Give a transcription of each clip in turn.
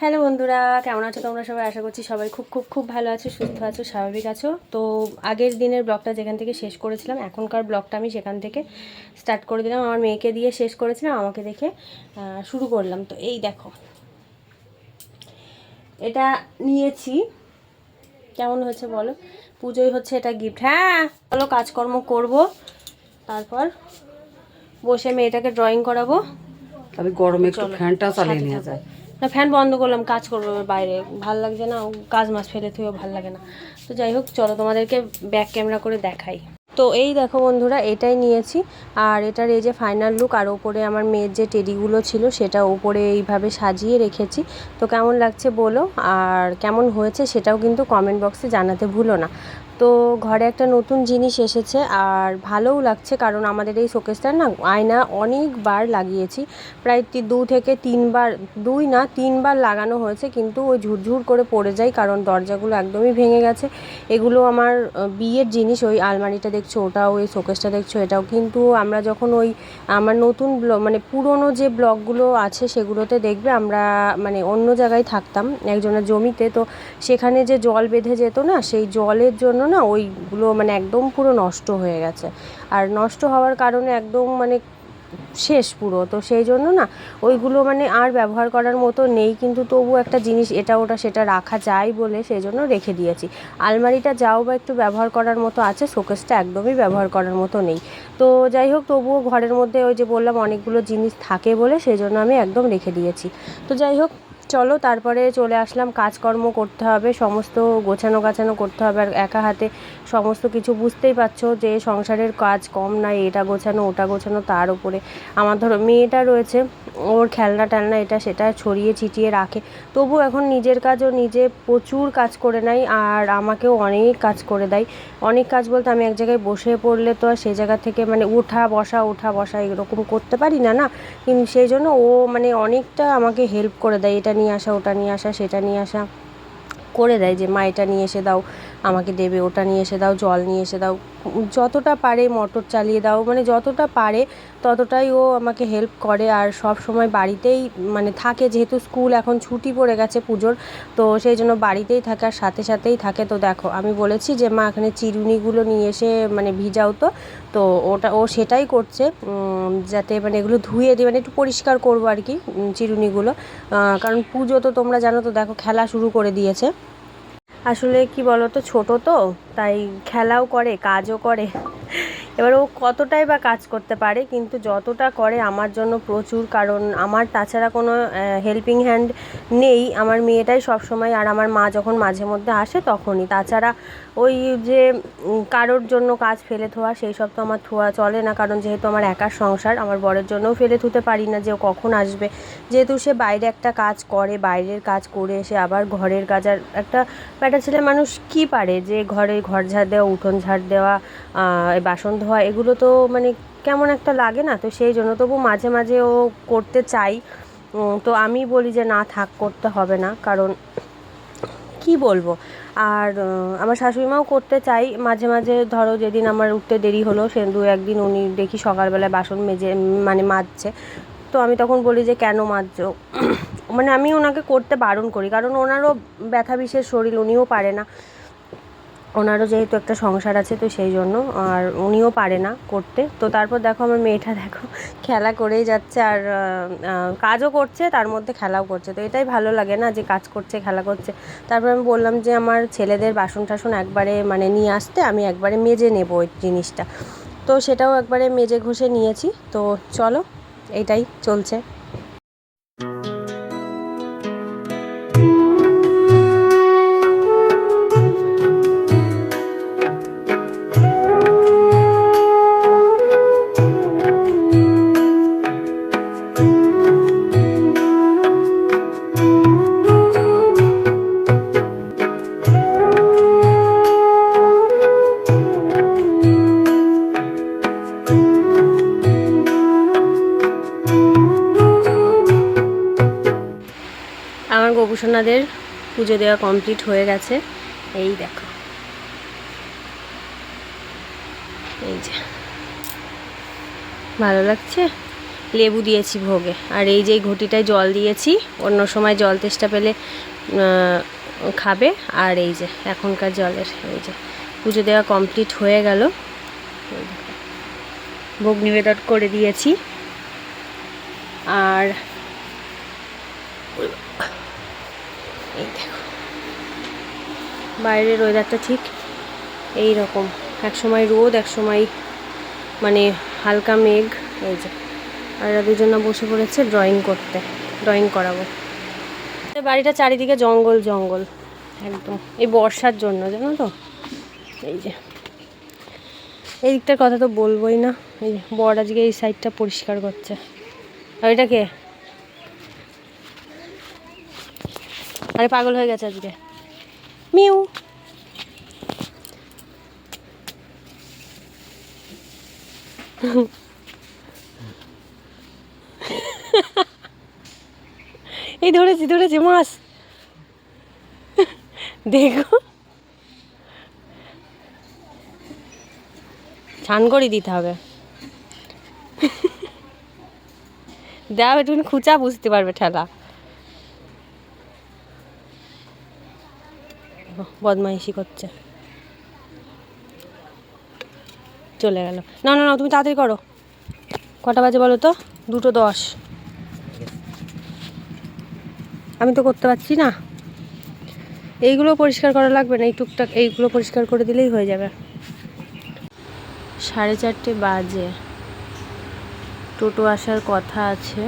Hello বন্ধুরা কেমন আছো তোমরা সবাই? আশা করছি সবাই খুব খুব খুব ভালো আছো সুস্থ আছো স্বাভাবিক আছো। তো আগের দিনের ব্লগটা যেখান থেকে শেষ করেছিলাম এখনকার ব্লগটা আমি সেখান থেকে স্টার্ট করে দিলাম। আমার মেয়েকে দিয়ে শেষ করেছিলাম আমাকে দেখে শুরু করলাম। তো এই দেখো এটা নিয়েছি। কেমন হয়েছে বলো? পুজোয় হচ্ছে এটা গিফট হ্যাঁ বলো কাজকর্ম করব। তারপর বসে মেয়েটাকে ড্রয়িং করাবো। তবে গরমে একটু ফ্যানটা চালিয়ে নেওয়া যায়। না ফ্যান বন্ধ করলাম, কাজ করব বাইরে। ভালো লাগছে না কাজ মাছ ফেলে থুয়েও ভালো লাগে না। তো যাই হোক, চলো তোমাদেরকে ব্যাক ক্যামেরা করে দেখাই। তো এই দেখো বন্ধুরা, এটাই নিয়েছি। আর এটার এই যে ফাইনাল লুক আর ওপরে আমার মেয়ের যে টেডিগুলো ছিল, সেটা ওপরে এইভাবে সাজিয়ে রেখেছি। তো কেমন লাগছে বলো, আর কেমন হয়েছে সেটাও কিন্তু কমেন্ট বক্সে জানাতে ভুলো না। তো ঘরে একটা নতুন জিনিস এসেছে আর ভালোও লাগছে কারণ আমাদের এই শোকেসটার না আয়না অনেকবার লাগিয়েছি। প্রায় দু থেকে তিনবার, দুই না, তিনবার লাগানো হয়েছে কিন্তু ওই ঝুরঝুর করে পড়ে যায় কারণ দরজাগুলো একদমই ভেঙে গেছে। এগুলো আমার বিয়ের জিনিস, ওই আলমারিটা দেখছ, ওটাও ওই শোকেসটা দেখছ, এটাও। কিন্তু আমরা যখন ওই, আমার নতুন ব্লগ মানে পুরনো যে ব্লগগুলো আছে সেগুলোতে দেখবে আমরা মানে অন্য জায়গায় থাকতাম একজনের জমিতে, তো সেখানে যে জল বেঁধে যেত না, সেই জলের জন্য না ওইগুলো মানে একদম পুরো নষ্ট হয়ে গেছে। আর নষ্ট হওয়ার কারণে একদম মানে শেষ পুরো। তো সেই জন্য না ওইগুলো মানে আর ব্যবহার করার মতো নেই। কিন্তু তবু একটা জিনিস এটা ওটা সেটা রাখা যায় বলে সেই জন্য রেখে দিয়েছি। আলমারিটা যাও বা একটু ব্যবহার করার মতো আছে, শোকেসটা একদমই ব্যবহার করার মতো নেই। তো যাই হোক, তবুও ঘরের মধ্যে ওই যে বললাম অনেকগুলো জিনিস থাকে বলে সেই জন্য আমি একদম রেখে দিয়েছি। তো যাই হোক চলো, তারপরে চলে আসলাম, কাজকর্ম করতে হবে, সমস্ত গোছানো গাছানো করতে হবে, আর একা হাতে সমস্ত কিছু বুঝতেই পারছ যে সংসারের কাজ কম নাই এটা গোছানো, ওটা গোছানো, তার উপরে। আমার ধরো, মেয়েটা রয়েছে, ওর খেলনা টেলনা এটা সেটা ছড়িয়ে ছিটিয়ে রাখে। তবু এখন নিজের কাজও নিজে প্রচুর কাজ করে নেয়, আর আমাকেও অনেক কাজ করে দেয়। অনেক কাজ বলতে আমি এক জায়গায় বসে পড়লে তো আর জায়গা থেকে মানে ওঠা বসা ওঠা বসা এরকম করতে পারি না না? কিন্তু সেই জন্য ও মানে অনেকটা আমাকে হেল্প করে দেয়, এটা নিয়ে আসা, ওটা নিয়ে আসা, সেটা নিয়ে আসা। করে দেয় যে, মা, এটা নিয়ে এসে দাও। আমাকে দেবে, ওটা নিয়ে এসে দাও, জল নিয়ে এসে দাও, যতটা পারে মোটর চালিয়ে দাও মানে যতটা পারে ততটাই ও আমাকে হেল্প করে। আর সব সময় বাড়িতেই মানে থাকে, যেহেতু স্কুল এখন ছুটি পড়ে গেছে পুজোর, তো সেই জন্য বাড়িতেই থাকে আর সাথে সাথেই থাকে। তো দেখো, আমি বলেছি যে মা এখানে চিরুনিগুলো নিয়ে এসে মানে ভিজাও তো তো ওটা, ও সেটাই করছে যাতে মানে এগুলো ধুয়ে দিয়ে মানে একটু পরিষ্কার করব আর কি চিরুনিগুলো। কারণ পুজো তো তোমরা জানো তো, দেখো খেলা শুরু করে দিয়েছে। আসলে কি বলতো ছোট তো তাই খেলাও করে কাজও করে। এবার ও কতটাই বা কাজ করতে পারে, কিন্তু যতটা করে আমার জন্য প্রচুর, কারণ আমার তাছাড়া কোনো হেল্পিং হ্যান্ড নেই। আমার মেয়েটাই সব সময় আর আমার মা যখন মাঝে মধ্যে আসে তখনই। তাছাড়া ওই যে কারোর জন্য কাজ ফেলে থোয়া, সেই সব তো আমার থোয়া চলে না, কারণ যেহেতু আমার একার সংসার, আমার বরের জন্যও ফেলে থুতে পারি না যে ও কখন আসবে। যেহেতু সে বাইরে একটা কাজ করে, বাইরের কাজ করে এসে আবার ঘরের কাজ, আর একটা একটা ছেলে মানুষ কি পারে যে ঘরে ঘর ঝাড় দেওয়া, উঠোন ঝাড় দেওয়া বাসন ধোয়া এগুলো তো মানে কেমন একটা লাগে না, তো সেই জন্য তবু মাঝে মাঝে ও করতে চাই। তো আমি বলি যে না, থাক, করতে হবে না, কারণ কি বলব? আর আমার শাশুড়িমাও করতে চাই। মাঝে মাঝে ধরো যেদিন আমার উঠতে দেরি হলো, সে দু একদিন উনি দেখি সকালবেলায় বাসন মেজে মানে মাজছে। তো আমি তখন বলি যে কেন মাজছো? মানে আমি ওনাকে করতে বারণ করি, কারণ ওনারও ব্যথা বিশেষ শরীর, উনিও পারে না। ওনারও যেহেতু একটা সংসার আছে তো সেই জন্য, আর উনিও পারে না করতে। তো তারপর দেখো আমার মেয়েটা দেখো, খেলা করেই যাচ্ছে আর কাজও করছে, তার মধ্যে খেলাও করছে। তো এটাই ভালো লাগে না যে কাজ করছে, খেলা করছে। তারপর আমি বললাম যে আমার ছেলেদের বাসন টাসন একবারে মানে নিয়ে আসতে, আমি একবারে মেজে নেব ওই জিনিসটা। তো সেটাও একবারে মেজে ঘষে নিয়েছি। তো চলো, এটাই চলছে। আমার গোপুসোনাদের পুজো দেওয়া কমপ্লিট হয়ে গেছে। এই দেখো। এই যে। ভালো লাগছে? লেবু দিয়েছি ভোগে। আর এই যে ঘটিটায় জল দিয়েছি, অন্য সময় জল তেষ্টা পেলে খাবে। আর এই যে, এখনকার জলের, এই যে, পুজো দেওয়া কমপ্লিট হয়ে গেল। ভোগ নিবেদন করে দিয়েছি। আর এই দেখো বাইরের ওয়েদারটা ঠিক এই রকম এক সময় রোদ এক সময় মানে হালকা মেঘ, এই যে। আর দুজনে বসে পড়েছে ড্রয়িং করতে ড্রয়িং করাবো। বাড়িটা চারিদিকে জঙ্গল জঙ্গল, একদম। এই বর্ষার জন্য, জানো তো? এই যে। এই দিকটার কথা তো বলবোই না। এই বর আজকে এই সাইডটা পরিষ্কার করছে। আর এটা কে? আরে পাগল হয়ে গেছে আজকে। মিউ। এই ধরেছি ধরেছি, মাছ। দেখো। ছান করে দিতে হবে। দাও একটু খুচা বুঝতে পারবে ঠেলা। বদমাইশি করছে। চলে গেল। না না না, তুমি তাড়াতাড়ি করো। কটা বাজে বলো তো? দুটো দশ। আমি তো করতে পারছি না। এইগুলো পরিষ্কার করা লাগবে না, এই টুকটাক এইগুলো পরিষ্কার করে দিলেই হয়ে যাবে। সাড়ে চারটে বাজে। টোটো আসার কথা আছে।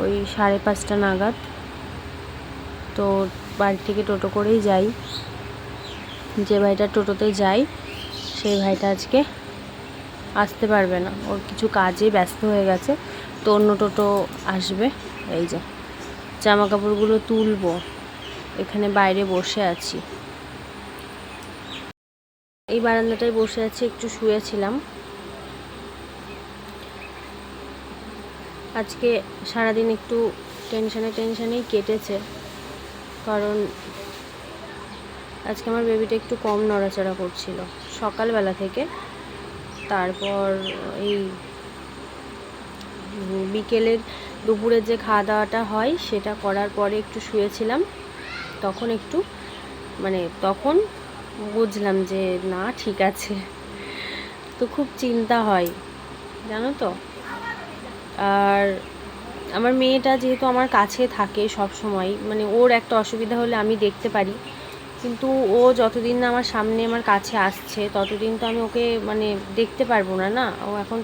ওই সাড়ে পাঁচটা নাগাদ। তো বাড়ি থেকে টোটো করেই যাই। যে ভাইটা টোটোতে যাই সেই ভাইটা আজকে আসতে পারবে না। ওর কিছু কাজে ব্যস্ত হয়ে গেছে, তো অন্য টোটো আসবে। এই যে জামা কাপড়গুলো তুলবো। এখানে বাইরে বসে আছি। এই বারান্দাটায় বসে আছি, একটু শুয়েছিলাম। আজকে সারাদিন একটু টেনশনে টেনশনেই কেটেছে। কারণ আজকে আমার বেবিটা একটু কম নড়াচড়া করছিল, সকালবেলা থেকে। তারপর এই বিকেলের দুপুরের যে খাওয়া দাওয়াটা হয়, সেটা করার পরে একটু শুয়েছিলাম। তখন একটু মানে তখন বুঝলাম যে না, ঠিক আছে। তো খুব চিন্তা হয়, জানো তো? আর আমার মেয়েটা যেহেতু আমার কাছে থাকে সব সময় মানে ওর একটা অসুবিধা হলে আমি দেখতে পারি। কিন্তু ও যতদিন না আমার সামনে আমার কাছে আসছে, ততদিন তো আমি ওকে মানে দেখতে পারব না না? ও এখন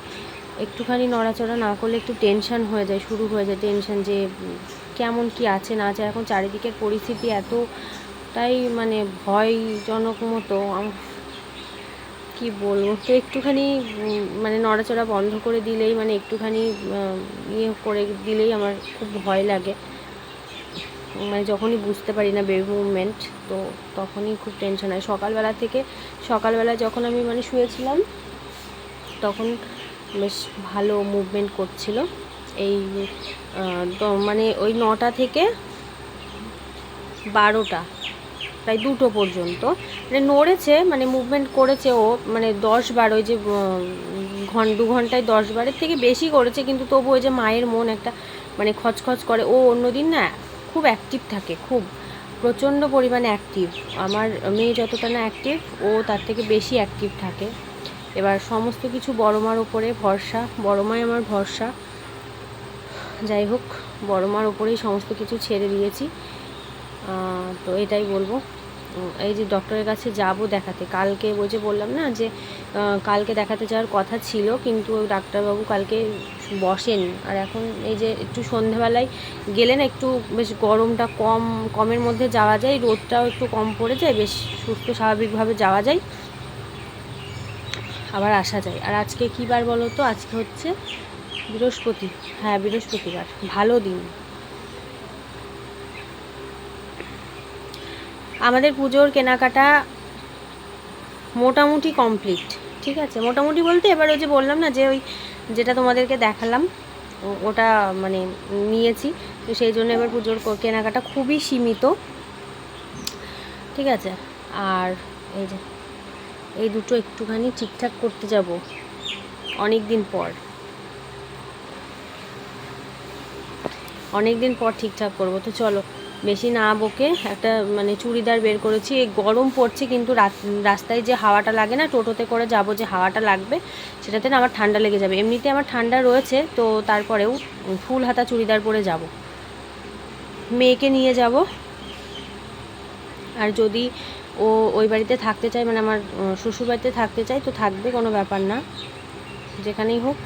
একটুখানি নড়াচড়া না করলে একটু টেনশন হয়ে যায়, শুরু হয়ে যায় টেনশন যে কেমন কি আছে না আছে। এখন চারিদিকের পরিস্থিতি এতটাই মানে ভয়জনক মতো কি বলব? তো একটুখানি মানে নড়াচড়া বন্ধ করে দিলেই মানে একটুখানি ইয়ে করে দিলেই আমার খুব ভয় লাগে। মানে যখনই বুঝতে পারি না বেবি মুভমেন্ট তো তখনই খুব টেনশন হয়। সকালবেলা থেকে, সকালবেলা যখন আমি মানে শুয়েছিলাম, তখন বেশ ভালো মুভমেন্ট করছিল। এই মানে ওই নটা থেকে বারোটা প্রায় দুটো পর্যন্ত। মানে নড়েছে মানে মুভমেন্ট করেছে ও মানে দশ বার ওই যে ঘন, দু ঘন্টায় দশ বারের থেকে বেশি করেছে, কিন্তু তবু ওই যে মায়ের মন একটা মানে খচখচ করে। ও অন্যদিন না খুব অ্যাক্টিভ থাকে, খুব, প্রচণ্ড পরিমাণে অ্যাক্টিভ আমার মেয়ে যতটা না অ্যাক্টিভ ও তার থেকে বেশি অ্যাক্টিভ থাকে। এবার সমস্ত কিছু বড় মার ওপরে ভরসা বড় মাই আমার ভরসা। যাই হোক বড় মার ওপরেই সমস্ত কিছু ছেড়ে দিয়েছি। তো এটাই বলব। এই যে ডক্টরের কাছে যাব দেখাতে। কালকে যে বললাম না যে কালকে দেখাতে যাওয়ার কথা ছিল, কিন্তু ডাক্তারবাবু কালকে বসেন। আর এখন এই যে একটু সন্ধেবেলায় গেলে না একটু বেশ গরমটা কম, কমের মধ্যে যাওয়া যায়, রোদটাও একটু কম পড়ে যায়, বেশ সুস্থ স্বাভাবিকভাবে যাওয়া যায়। আবার আসা যায়। আর আজকে কী বার বলো তো? আজকে হচ্ছে বৃহস্পতি। হ্যাঁ বৃহস্পতিবার। ভালো দিন। আমাদের পুজোর কেনাকাটা মোটামুটি কমপ্লিট, ঠিক আছে? মোটামুটি বলতে এবার ওই যে বললাম না যে ওই যেটা তোমাদেরকে দেখালাম ওটা মানে নিয়েছি, তো সেই জন্য এবার পুজোর কেনাকাটা খুবই সীমিত, ঠিক আছে? আর এই যে, এই দুটো একটুখানি ঠিকঠাক করতে যাব অনেক দিন পর। অনেক দিন পর ঠিকঠাক করব, তো চলো। বেশি না বকে একটা মানে চুড়িদার বের করেছি। গরম পড়ছে কিন্তু রাস্তায় যে হাওয়াটা লাগে না, টোটোতে করে যাব যে হাওয়াটা লাগবে, সেটাতে না আমার ঠান্ডা লেগে যাবে। এমনিতে আমার ঠান্ডা রয়েছে, তো তারপরেও ফুল হাতা চুড়িদার পরে যাব। মেয়েকে নিয়ে যাব। আর যদি ও ওই বাড়িতে থাকতে চায় মানে আমার শ্বশুর বাড়িতে থাকতে চায়, তো থাকবে, কোনো ব্যাপার না। যেখানেই হোক,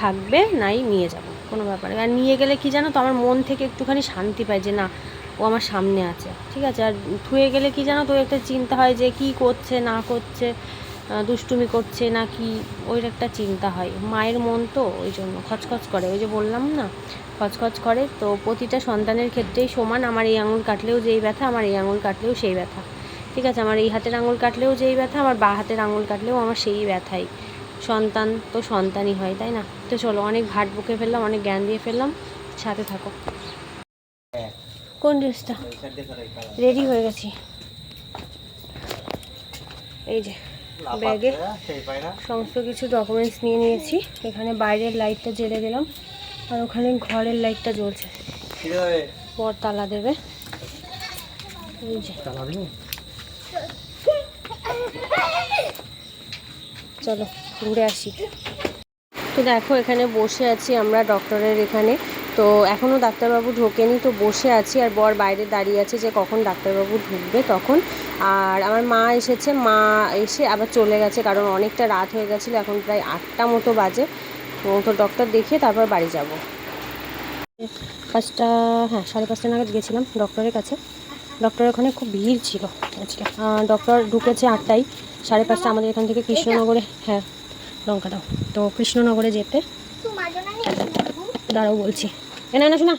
থাকবে, নাই, নিয়ে যাব, কোনো ব্যাপার আর নিয়ে গেলে কি জানো তো, আমার মন থেকে একটুখানি শান্তি পায় যে না আমার সামনে আছে, ঠিক আছে? আর থুয়ে গেলে কি জানো তো, একটা চিন্তা হয় যে কি করছে, না করছে দুষ্টুমি করছে, না কি? ওই একটা চিন্তা হয়। মায়ের মন তো, ওই জন্য খচখচ করে। ওই যে বললাম না, খচখচ করে। তো প্রতিটা সন্তানের ক্ষেত্রেই সমান। আমার এই আঙুল কাটলেও যেই ব্যথা, আমার এই আঙুল কাটলেও সেই ব্যথা। ঠিক আছে? আমার এই হাতের আঙুল কাটলেও যেই ব্যথা, আমার বা হাতের আঙুল কাটলেও আমার সেই ব্যথাই। সন্তান তো সন্তানই হয়, তাই না? তো চলো, অনেক ভাট বুকে ফেললাম, অনেক জ্ঞান দিয়ে ফেললাম। সাথে থাকো। কোন ড্রেসটা? রেডি হয়ে গেছি। এই যে, ব্যাগে সমস্ত কিছু ডকুমেন্টস নিয়ে নিয়েছি। এখানে বাইরের লাইটটা জ্বেলে দিলাম। আর ওখানে ঘরের লাইটটা জ্বলছে। পর তালা দেবে। এই যে। চলো, ঘুরে আসি। তো দেখো, এখানে বসে আছি আমরা ডক্টরের এখানে। তো এখনও ডাক্তারবাবু ঢোকেনি, তো বসে আছি আর বর বাইরে দাঁড়িয়ে আছে যে কখন ডাক্তারবাবু ঢুকবে তখন। আর আমার মা এসেছে, মা এসে আবার চলে গেছে কারণ অনেকটা রাত হয়ে গেছিল, এখন প্রায় আটটা মতো বাজে। তো ডক্টর দেখিয়ে তারপর বাড়ি যাব। পাঁচটা হ্যাঁ সাড়ে পাঁচটা নাগাদ গেছিলাম ডক্টরের কাছে। ডক্টরের ওখানে খুব ভিড় ছিল আজকে। ডক্টর ঢুকেছে আটটায়, সাড়ে পাঁচটা আমাদের এখান থেকে কৃষ্ণনগরে হ্যাঁ লঙ্কাটাও তো কৃষ্ণনগরে যেতে। দাঁড়াও বলছি। এ নাও না শোনা।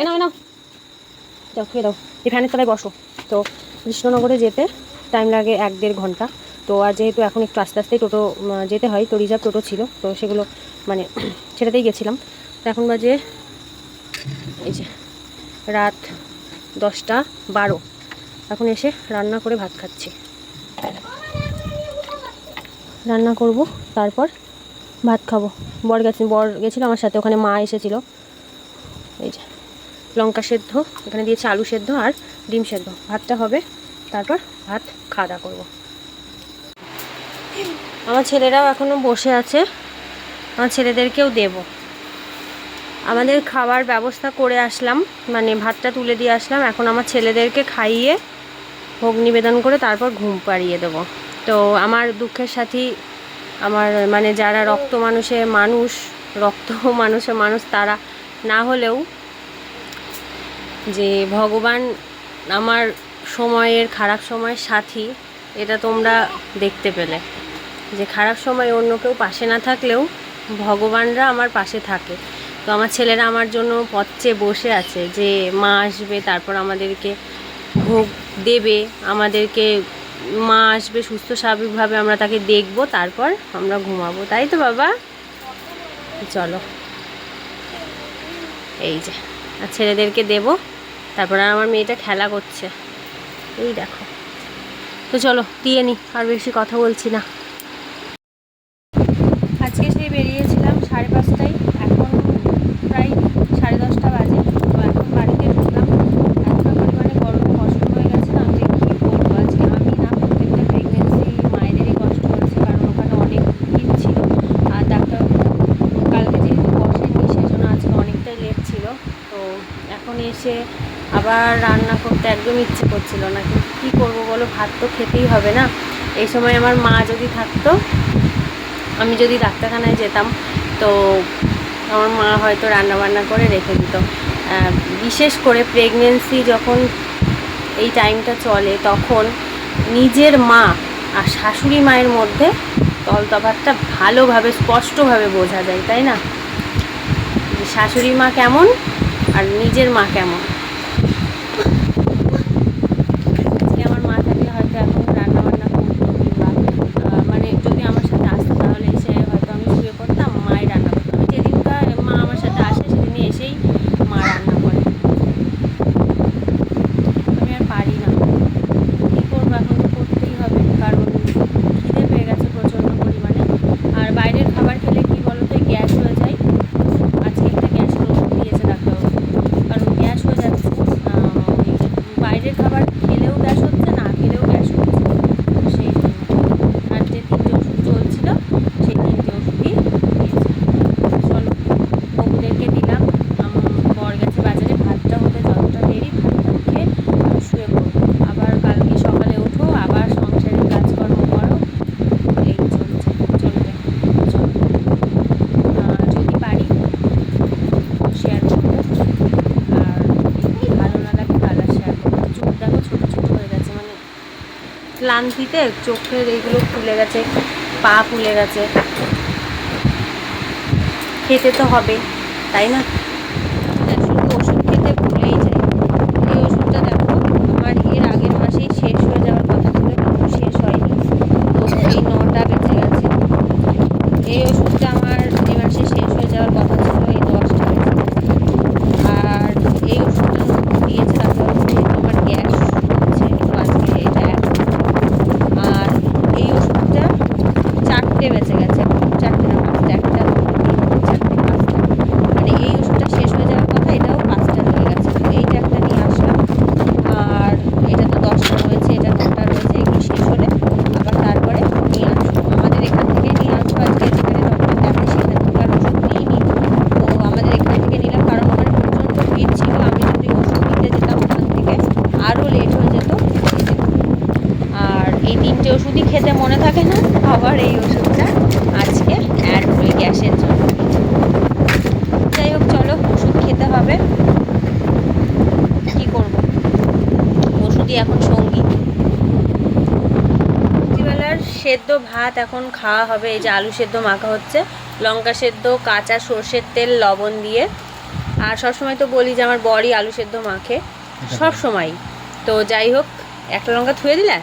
এ নাও এ নাও। যাও, খেয়ে দাও। এই ফ্যানের তলায় বসো। তো কৃষ্ণনগরে যেতে টাইম লাগে এক দেড় ঘণ্টা। তো আর যেহেতু এখন একটু আস্তে আস্তেই টোটো যেতে হয়, তো রিজার্ভ টোটো ছিল। তো সেগুলো মানে সেটাতেই গেছিলাম। তো এখন বাজে, এই যে, রাত দশটা বারো। এখন এসে রান্না করে ভাত খাচ্ছি। রান্না করব, তারপর ভাত খাব। বর গেছে, বর গেছিল আমার সাথে, ওখানে মা এসেছিল। এই যে, লঙ্কা সেদ্ধ, এখানে দিয়েছে আলু সেদ্ধ আর ডিম সেদ্ধ। ভাতটা হবে, তারপর ভাত খাওয়া দাওয়া করব। আমার ছেলেরাও এখনও বসে আছে, আমার ছেলেদেরকেও দেব। আমাদের খাবার ব্যবস্থা করে আসলাম মানে ভাতটা তুলে দিয়ে আসলাম। এখন আমার ছেলেদেরকে খাইয়ে ভোগ নিবেদন করে তারপর ঘুম পাড়িয়ে দেবো। তো আমার দুঃখের সাথী আমার মানে যারা রক্ত মানুষের মানুষ, রক্ত মানুষের মানুষ, তারা না হলেও যে ভগবান আমার সময়ের খারাপ সময়ের সাথী, এটা তোমরা দেখতে পেলে। যে খারাপ সময় অন্য কেউ পাশে না থাকলেও ভগবানরা আমার পাশে থাকে। তো আমার ছেলেরা আমার জন্য পথে বসে আছে যে মা আসবে, তারপর আমাদেরকে ভোগ দেবে, আমাদেরকে মা আসবে সুস্থ, স্বাভাবিকভাবে আমরা তাকে দেখব, তারপর আমরা ঘুমাবো। তাই তো বাবা? চলো। এই যে, আর ছেলেদেরকে দেবো। তারপর আর আমার মেয়েটা খেলা করছে। এই দেখো। তো চলো, দিয়ে নি, আর বেশি কথা বলছি না আজকে সেই বেরিয়েছিলাম সাড়ে পাঁচটায় এখন প্রায় সাড়ে দশটা বাজে তো এখন বাড়িতে ঢুকলাম এতটা পরিমাণে গরমে কষ্ট হয়ে গেছে না যে কী বলব আজকে আমি না প্রত্যেকটা প্রেগনেন্সি মায়েদেরই কষ্ট হচ্ছে কারণ ওখানে অনেক ভিড় ছিল আর ডাক্তারবাবু কালকে যেহেতু বসেননি সেজন্য আজকে অনেকটাই লেট ছিল তো এখন এসে আবার করতে একদম ইচ্ছে করছিল না। কিন্তু কী করব বলো? ভাত তো খেতেই হবে না। এই সময় আমার মা যদি থাকতো, আমি যদি ডাক্তারখানায় যেতাম, তো আমার মা হয়তো রান্না বান্না করে রেখে দিত। বিশেষ করে প্রেগনেন্সি যখন এই টাইমটা চলে, তখন নিজের মা আর শাশুড়ি মায়ের মধ্যে তলতফাতটা ভালোভাবে, স্পষ্টভাবে বোঝা যায়, তাই না? শাশুড়ি মা কেমন আর নিজের মা কেমন আজকে আমার মা থাকলে হয়তো এখন রান্না বান্না করতো কিংবা আহ, মানে যদি আমার সাথে আসতো তাহলে এসে হয়তো আমি শুয়ে পড়তাম মাই রান্না করতো আমি যেদিনটা মা আমার সাথে আসে সেদিনই এসেই মা রান্না করে আমি আর পারি না কী করব এখন তো করতেই হবে কারণ খিদে পেয়ে গেছে প্রচণ্ড পরিমাণে আর বাইরের খাবার খেলে কি বলতো গ্যাস হয়ে যায় আজকে একটা গ্যাসের ওষুধ দিয়েছে ডাক্তারবাবু ক্লান্তিতে চোখের এইগুলো ফুলে গেছে, পা ফুলে গেছে। খেতে তো হবে, তাই না? ওষুধ খেতে ভুলেই এই ওষুধটা আমার আগের মাসেই শেষ হয়ে যাওয়ার কথা শেষ হয়নি। এই নটা গেছে। এই ওষুধটা আমার এই মাসে শেষ হয়ে যাওয়ার কথা ছিল এই দশটা বেঁচে গেছে আর এই ওষুধটা নতুন দিয়েছে ডাক্তার যেহেতু আমার গ্যাস হচ্ছে তো আজকে এটা এক আর এই ওষুধটা চারটে বেঁচে গেছে চারটে না পাঁচটা একটা দুটো তিনটে চারটে পাঁচটা মানে এই ওষুধটা শেষ হয়ে যাওয়ার কথা এটাও পাঁচটা রয়ে গেছে তো এইটা একটা নিয়ে আসলাম আর এটা তো দশটা রয়েছে এটা নটা রয়েছে এগুলো শেষ হলে আবার তারপরে নিয়ে আসব আমাদের এখান থেকে নিয়ে আসব আজকে যেখানে ডক্টর দেখে সেখান থেকে আর ওষুধ নিইনি তো আমাদের এখান থেকে নিলাম কারণ ওখানে প্রচণ্ড ভিড় ছিল আমি যদি ওষুধ নিতে যেতাম ওখান থেকে আরও লেট হয়ে যেত এই যে। আর এই তিনটে ওষুধই খেতে মনে থাকে না আবার এই ওষুধটা আজকে অ্যাড করি গ্যাসের জন্য যাই হোক চলো ওষুধ খেতে হবে কি করব ওষুধই এখন সঙ্গী রাত্রিবেলার সেদ্ধ ভাত এখন খাওয়া হবে এই যে আলু সেদ্ধ মাখা হচ্ছে। লঙ্কা সেদ্ধ কাঁচা সর্ষের তেল লবণ দিয়ে। আর সবসময় তো বলি যে আমার বড়ি আলু সেদ্ধ মাখে সব সময় তো যাই হোক একটা লঙ্কা থুয়ে দিলে?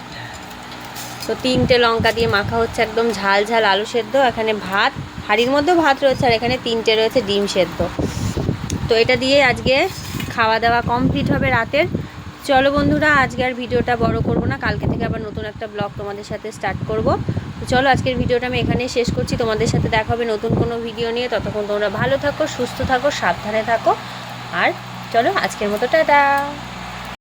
তো তিনটে লঙ্কা দিয়ে মাখা হচ্ছে একদম ঝাল ঝাল আলু সেদ্ধ এখানে ভাত হাঁড়ির মধ্যেও ভাত রয়েছে আর এখানে তিনটে রয়েছে ডিম সেদ্ধ। তো এটা দিয়ে আজকে খাওয়া দাওয়া কমপ্লিট হবে রাতের। চলো বন্ধুরা, আজকে আর ভিডিওটা বড় করব না। কালকে থেকে আবার নতুন একটা ব্লগ তোমাদের সাথে স্টার্ট করব। তো চলো, আজকের ভিডিওটা আমি এখানেই শেষ করছি। তোমাদের সাথে দেখা হবে নতুন কোনো ভিডিও নিয়ে। ততক্ষণ তোমরা ভালো থাকো, সুস্থ থাকো, সাবধানে থাকো। আর চলো, আজকের মতো, টাটা!